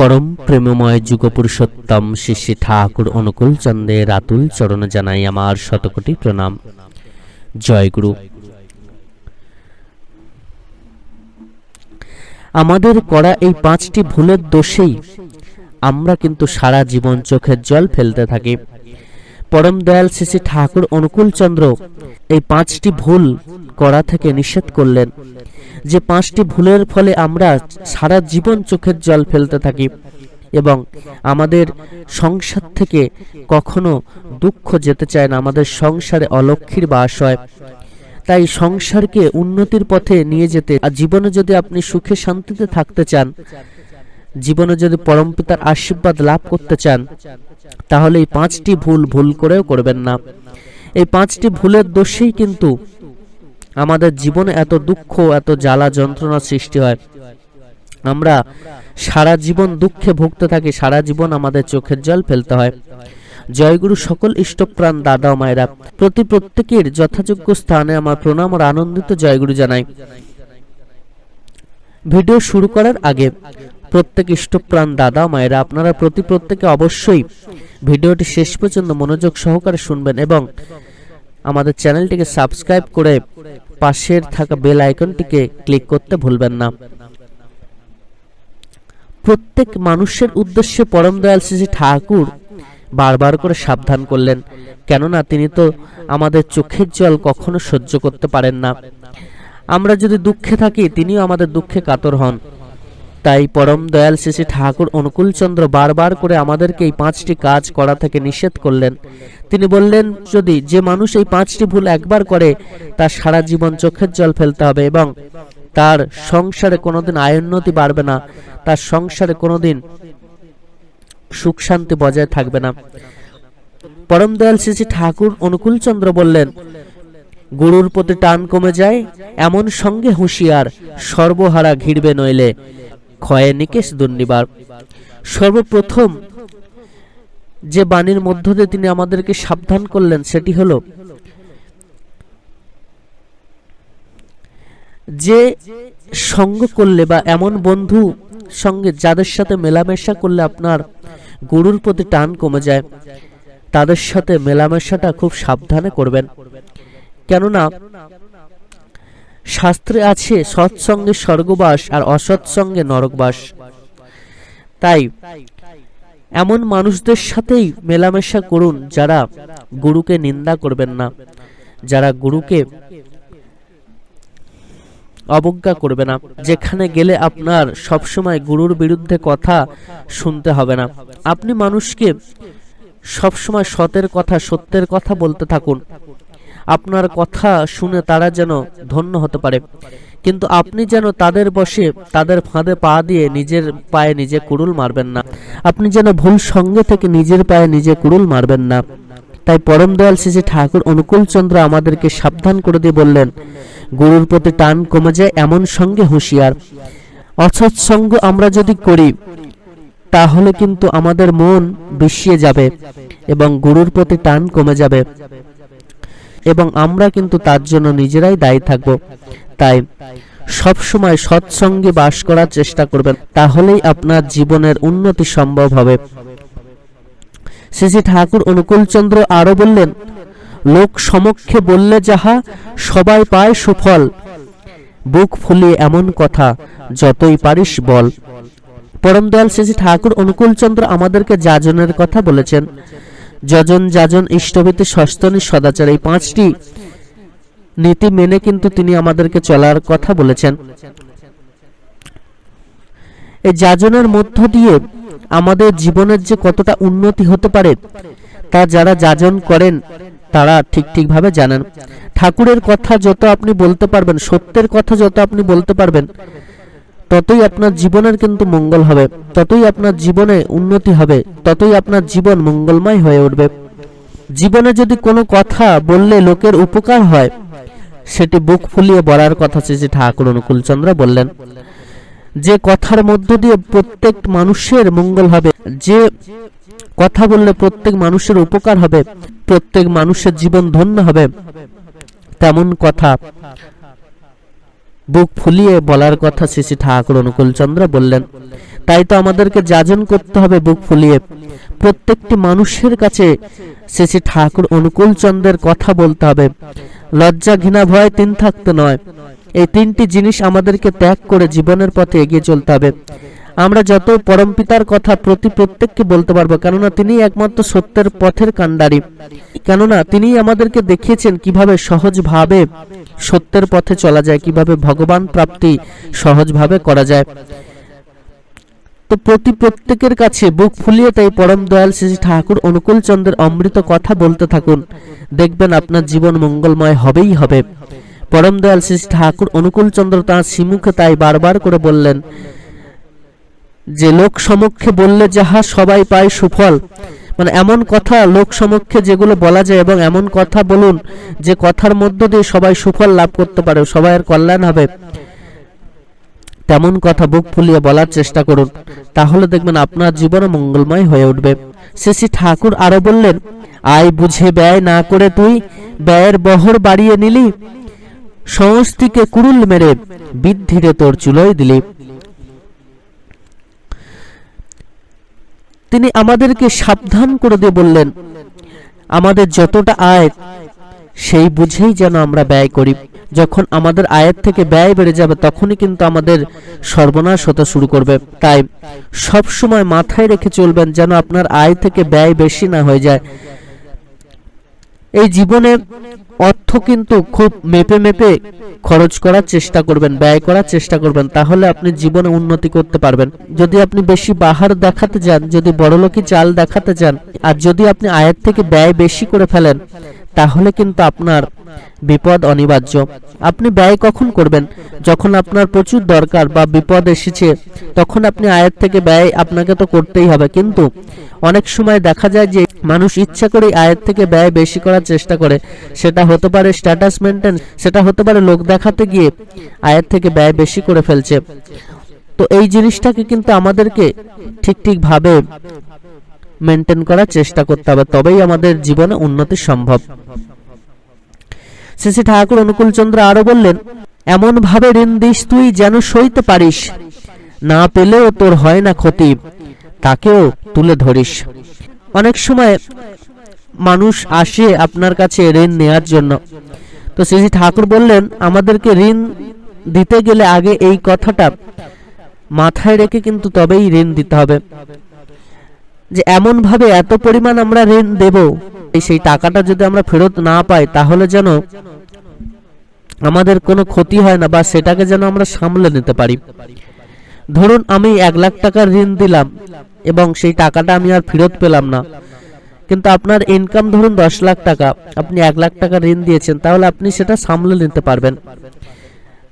পরম প্রেমময় যুগপুরুষোত্তম শ্রী ঠাকুর অনুকূল চন্দ্রের আতুল চরণ জানাই আমার শতকোটি প্রণাম। জয় গুরু। আমাদের করা এই পাঁচটি ভুলের দোষেই আমরা কিন্তু সারা জীবন চোখের জল ফেলতে থাকি। পরম দয়াল শ্রী ঠাকুর অনুকূল চন্দ্র এই পাঁচটি ভুল করা থেকে নিষেধ করলেন। যে পাঁচটি ভুলের ফলে আমরা সারা জীবন চোখের জল ফেলতে থাকি এবং আমাদের সংসার থেকে কখনো দুঃখ যেতে চায় না, আমাদের সংসারে অলক্ষীর বাস হয়। তাই সংসারকে উন্নতির পথে নিয়ে যেতে, আর জীবনে যদি আপনি সুখে শান্তিতে থাকতে চান, জীবনে যদি পরমপিতার আশীর্বাদ লাভ করতে চান, তাহলে এই পাঁচটি ভুল ভুল করেও করবেন না। এই পাঁচটি ভুলের দোষেই কিন্তু আমাদের জীবনে এত দুঃখ, এত জ্বালা যন্ত্রণা সৃষ্টি হয়। আমরা সারা জীবন দুঃখে ভুগতে থাকি, সারা জীবন আমাদের চোখের জল ফেলতে হয়। জয়গুরু সকল ইষ্টপ্রাণ দাদা ও মায়েরা, প্রতি প্রত্যেকের যথাযোগ্য স্থানে আমার প্রণাম আর আনন্দিত জয়গুরু জানাই। ভিডিও শুরু করার আগে, প্রত্যেক ইষ্টপ্রাণ দাদা মায়েরা, আপনারা প্রতি প্রত্যেকে অবশ্যই ভিডিওটি শেষ পর্যন্ত মনোযোগ সহকারে শুনবেন এবং আমাদের চ্যানেলটিকে সাবস্ক্রাইব করে পাশের থাকা বেল আইকনটিকে ক্লিক করতে ভুলবেন না। প্রত্যেক মানুষের উদ্দেশ্যে পরম দয়াল শ্রী ঠাকুর বারবার করে সাবধান করলেন, কেননা তিনি তো আমাদের চোখের জল কখনো সহ্য করতে পারেন না। আমরা যদি দুঃখে থাকি, তিনিও আমাদের দুঃখে কাতর হন। তাই পরম দয়াল শ্রী ঠাকুর অনুকূলচন্দ্র বারবার করে আমাদেরকে এই পাঁচটি কাজ করা থেকে নিষেধ করলেন। তিনি বললেন, যদি যে মানুষ এই পাঁচটি ভুল একবার করে, তার সারা জীবন চোখের জল ফেলতে হবে এবং তার সংসারে কোনোদিন আয়োন্নতি বাড়বে না, তার সংসারে কোনোদিন সুখ শান্তি বজায় থাকবে না। পরম দয়াল শ্রী ঠাকুর অনুকূলচন্দ্র বললেন, গুরুর প্রতি টান কমে যায়, এমন সঙ্গে হুঁশিয়ার, সর্বহারা ঘিরবে নইলে। ক্ষয়ে নিকেশ দুর্নিবার। সর্বপ্রথম যে বাণীর মধ্য দিয়ে তিনি আমাদেরকে সাবধান করলেন সেটি হলো, যে সঙ্গ করলে বা এমন বন্ধু সঙ্গে যাদের সাথে মেলামেশা করলে আপনার গুরুর প্রতি টান কমে যায়, তাদের সাথে মেলামেশাটা খুব সাবধানে করবেন। কেননা শাস্ত্রে আছে, সৎসঙ্গে স্বর্গবাস আর অসৎসঙ্গে নরকবাস। তাই এমন মানুষদের সাথেই মেলামেশা করুন যারা গুরুকে নিন্দা করবেন না, যারা গুরুকে অবজ্ঞা করবে না। যেখানে গেলে আপনার সবসময় গুরুর বিরুদ্ধে কথা শুনতে হবে না। আপনি মানুষকে সবসময় সতের কথা, সত্যের কথা বলতে থাকুন। আপনার কথা শুনে তারা যেন ধন্য হতে পারে। কিন্তু আপনি যেন তাদের বসে তাদের ফাঁদে পা দিয়ে নিজের পায়ে নিজে কুড়ুল মারবেন না। আপনি যেন ভুল সঙ্গে থেকে নিজের পায়ে নিজে কুড়ুল মারবেন না। তাই পরম দয়াল শ্রী ঠাকুর অনুকূল চন্দ্র আমাদেরকে সাবধান করে দিয়ে বললেন, গুরুর প্রতি টান কমে যায় এমন সঙ্গে হুঁশিয়ার। অসৎসঙ্গ আমরা যদি করি, তাহলে কিন্তু আমাদের মন বিষিয়ে যাবে এবং গুরুর প্রতি টান কমে যাবে। এবং আমরা কিন্তু তার জন্য নিজেরাই দায়ী থাকব। তাই সব সময় সৎসঙ্গে বাস করার চেষ্টা করবেন। তাহলেই আপনার জীবনের উন্নতি সম্ভব হবে। শ্রী ঠাকুর অনুকূলচন্দ্র আরও বললেন, লোক সমক্ষে বললে যাহা, সবাই পায় সুফল। বুক ফুলিয়ে এমন কথা, যতই পারিস বল। পরম দয়াল শ্রী ঠাকুর অনুকূলচন্দ্র আমাদেরকে যাজনের কথা বলেছেন। যজন যাজন ইষ্টভীতি সস্তনী সদাচার। এই পাঁচটি নীতি মেনে কিন্তু তিনি আমাদেরকে চলার কথা বলেছেন। এই যাজনের মধ্য দিয়ে আমাদের জীবনের যে কতটা উন্নতি হতে পারে, তা যারা যাজন করেন, তারা ঠিক ঠিকভাবে জানেন। ঠাকুরের কথা যত আপনি বলতে পারবেন, সত্যের কথা যত আপনি বলতে পারবেন ততই আপনার জীবনের কিন্তু মঙ্গল হবে, ততই আপনার জীবনে উন্নতি হবে, ততই আপনার জীবন মঙ্গলময় হয়ে উঠবে। জীবনে যদি কোনো কথা বললে লোকের উপকার হয়, সেটি বুক ফুলিয়ে বলার কথা যে ঠাকুর অনুকূলচন্দ্র বললেন। যে কথার মধ্য দিয়ে প্রত্যেক মানুষের মঙ্গল হবে, যে কথা বললে প্রত্যেক মানুষের উপকার হবে, প্রত্যেক মানুষের জীবন ধন্য হবে, তেমন কথা বুক ফুলিয়ে বলার কথা শ্রী ঠাকুর অনুকূলচন্দ্র বললেন, তাই তো আমাদেরকে যাজন করতে হবে বুক ফুলিয়ে। প্রত্যেকটি মানুষের কাছে শ্রী শ্রী ঠাকুর অনুকূল চন্দ্রের কথা বলতে হবে। লজ্জা ঘৃণা ভয় তিন থাকতে নয়। এই তিনটি জিনিস আমাদেরকে ত্যাগ করে জীবনের পথে এগিয়ে চলতে হবে। আমরা যত পরমপিতার কথা প্রতি প্রত্যেককে বলতে পারব, কেননা তিনি একমাত্র সত্যের পথের কাণ্ডারি। কেননা তিনি আমাদেরকে দেখিয়েছেন কীভাবে সহজভাবে সত্যের পথে চলা যায়, কীভাবে ভগবান প্রাপ্তি সহজভাবে করা যায়। তো প্রতি প্রত্যেকের কাছে বুক ফুলিয়ে তাই পরম দয়াল শ্রী ঠাকুর অনুকূল চন্দ্রের অমৃত কথা বলতে থাকুন। দেখবেন আপনার জীবন মঙ্গলময় হবেই হবে। পরম দয়াল শ্রী ঠাকুর অনুকূল চন্দ্র তাঁর সিমুখে তাই বারবার করে বললেন যে লোক সমক্ষে বললে যাহা সবাই পায় সুফল। মানে এমন কথা লোক সমক্ষে যেগুলো বলা যায় এবং এমন কথা বলুন যে কথার মধ্য দিয়ে সবাই সুফল লাভ করতে পারে সবাইয়ের কল্যাণ হবে। তেমন কথা বুক ফুলিয়ে বলার চেষ্টা করুন। তাহলে দেখবেন আপনার জীবন মঙ্গলময় হয়ে উঠবে। শ্রী ঠাকুর আরও বললেন, আয় বুঝে ব্যয় না করে তুই ব্যয়ের বহর বাড়িয়ে নিলি। সমস্তিকে কুরুল মেরে বৃদ্ধিরে তোর চুলোয় দিলি। তিনি আমাদেরকে সাবধান করে দিয়ে বললেন, আমাদের যতটা আয় সেই বুঝেই যেন আমরা ব্যয় করি। যখন আমাদের আয়ের থেকে ব্যয় বেড়ে যাবে, তখনই কিন্তু আমাদের সর্বনাশ হতে শুরু করবে। তাই সব সময় মাথায় রেখে চলবেন যেন আপনার আয় থেকে ব্যয় বেশি না হয়ে যায়। এই জীবনে অর্থ কিন্তু খুব মেপে মেপে খরচ করার চেষ্টা করবেন, ব্যয় করার চেষ্টা করবেন, তাহলে আপনি জীবনে উন্নতি করতে পারবেন। যদি আপনি বেশি বাহার দেখাতে যান যদি বড়লোকি চাল দেখাতে যান আর যদি আপনি আয়ের থেকে ব্যয় বেশি করে ফেলেন তাহলে কিন্তু আপনার বিপদ অনিবার্য। আপনি ব্যয় কখন করবেন? যখন আপনার প্রচুর দরকার বা বিপদ এসেছে, তখন আপনি আয়ের থেকে ব্যয় আপনাকে তো করতেই হবে। কিন্তু অনেক সময় দেখা যায় যে মানুষ ইচ্ছা করে আয়ের থেকে ব্যয় বেশি করার চেষ্টা করে। সেটা হতে পারে স্ট্যাটাস মেনটেন সেটা হতে পারে লোক দেখাতে গিয়ে আয়ের থেকে ব্যয় বেশি করে ফেলছে। তো এই জিনিসটাকে কিন্তু আমাদেরকে ঠিক ঠিকভাবে মেনটেন করার চেষ্টা করতে হবে, তবেই আমাদের জীবনে উন্নতি সম্ভব। শ্রী ঠাকুর অনুকূল চন্দ্র আরও বললেন এমন ভাবে ঋণ দিস তুই যেন সইতে পারিস। না পেলেও তোর হয় না ক্ষতি, তাকেও তুলে ধরিস। অনেক সময় মানুষ আসে আপনার কাছে ঋণ নেয়ার জন্য। তো শ্রী ঠাকুর বললেন, আমাদেরকে ঋণ দিতে গেলে আগে এই কথাটা মাথায় রেখে কিন্তু তবেই ঋণ দিতে হবে। যে এমন ভাবে এত পরিমাণ আমরা ঋণ দেব সেই টাকাটা যদি আমরা ফেরত না পাই, তাহলে যেন আমাদের কোনো ক্ষতি হয় না বা সেটাকে যেন আমরা সামলে নিতে পারি। ধরুন আমি এক লাখ টাকার ঋণ দিলাম এবং সেই টাকাটা আমি আর ফেরত পেলাম না। কিন্তু আপনার ইনকাম ধরুন দশ লাখ টাকা, আপনি এক লাখ টাকা ঋণ দিয়েছেন, তাহলে আপনি সেটা সামলে নিতে পারবেন।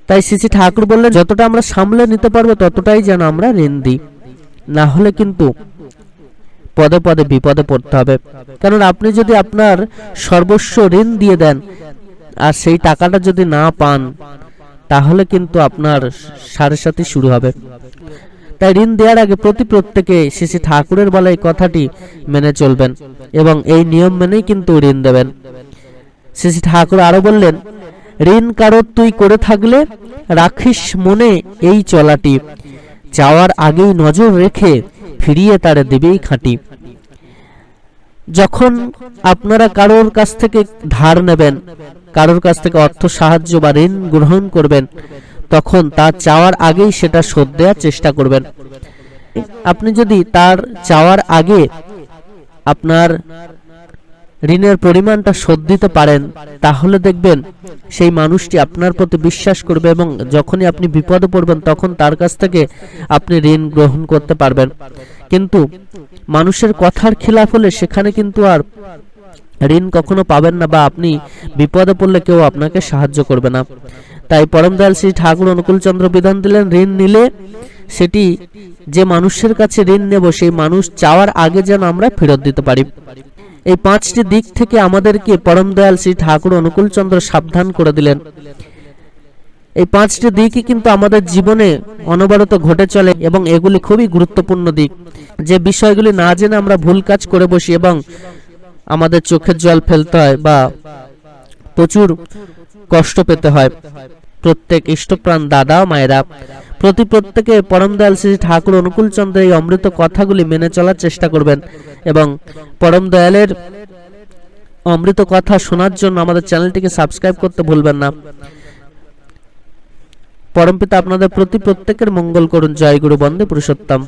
তাই শ্রী ঠাকুর বললেন, যতটা আমরা সামলে নিতে পারব, ততটাই যেন আমরা ঋণ দিই। না হলে কিন্তু পদে পদে বিপদে পড়তে হবে। কারণ আপনি যদি আপনার সর্বস্ব ঋণ দিয়ে দেন আর সেই টাকাটা যদি না পান, তাহলে কিন্তু আপনার সাড়ে সাথে শুরু হবে। তাই ঋণ দেওয়ার আগে প্রতি প্রত্যেকে শ্রী ঠাকুরের বলা এই কথাটি মেনে চলবেন এবং এই নিয়ম মেনেই কিন্তু ঋণ দেবেন। শ্রী ঠাকুর আরও বললেন, ঋণ কারও তুই করে থাকলে রাখিস মনে এই চলাটি। যাওয়ার আগেই নজর রেখে ফিরিয়ে তারে দেবেই খাঁটি। যখন আপনারা কারোর কাছ থেকে ধার নেবেন, কারোর কাছ থেকে অর্থ, সাহায্য বা ঋণ গ্রহণ করবেন, তখন তা চাওয়ার আগেই সেটা শোধ দেওয়ার চেষ্টা করবেন। আপনি যদি তার চাওয়ার আগে আপনার ঋণের পরিমাণটা শোধ দিতে পারেন, তাহলে দেখবেন সেই মানুষটি আপনার প্রতি বিশ্বাস করবে এবং যখনই আপনি বিপদে পড়বেন, তখন তার কাছ থেকে আপনি ঋণ গ্রহণ করতে পারবেন। কিন্তু মানুষের কথার খিলাফ হলে সেখানে কিন্তু আর ঋণ কখনো পাবেন না বা আপনি বিপদে পড়লে কেউ আপনাকে সাহায্য করবে না। তাই পরম দয়াল শ্রী ঠাকুর অনুকূল চন্দ্র বিধান দিলেন, ঋণ নিলে সেটি যে মানুষের কাছে ঋণ নেব, সেই মানুষ চাওয়ার আগে যেন আমরা ফেরত দিতে পারি। এই পাঁচটি দিক থেকে আমাদেরকে পরম দয়াল শ্রী ঠাকুর অনুকূল চন্দ্র সাবধান করে দিলেন। এই পাঁচটি দিকই কিন্তু আমাদের জীবনে অনবরত ঘটে চলে এবং এগুলি খুবই গুরুত্বপূর্ণ দিক। যে বিষয়গুলি না জেনে আমরা ভুল কাজ করে বসি এবং আমাদের চোখের জল ফেলতে হয় বা প্রচুর কষ্ট পেতে হয়। প্রত্যেক ইষ্টপ্রাণ দাদা, মায়েরা প্রতি প্রত্যেকে পরম দয়াল শ্রী ঠাকুর অনুকূল চন্দ্রের এই অমৃত কথাগুলি মেনে চলার চেষ্টা করবেন এবং পরম দয়ালের অমৃত কথা শোনার জন্য আমাদের চ্যানেলটিকে সাবস্ক্রাইব করতে ভুলবেন না। পরমপিতা আপনাদের প্রতি প্রত্যেকের মঙ্গল করুন। জয় গুরু বন্দে পুরুষোত্তম।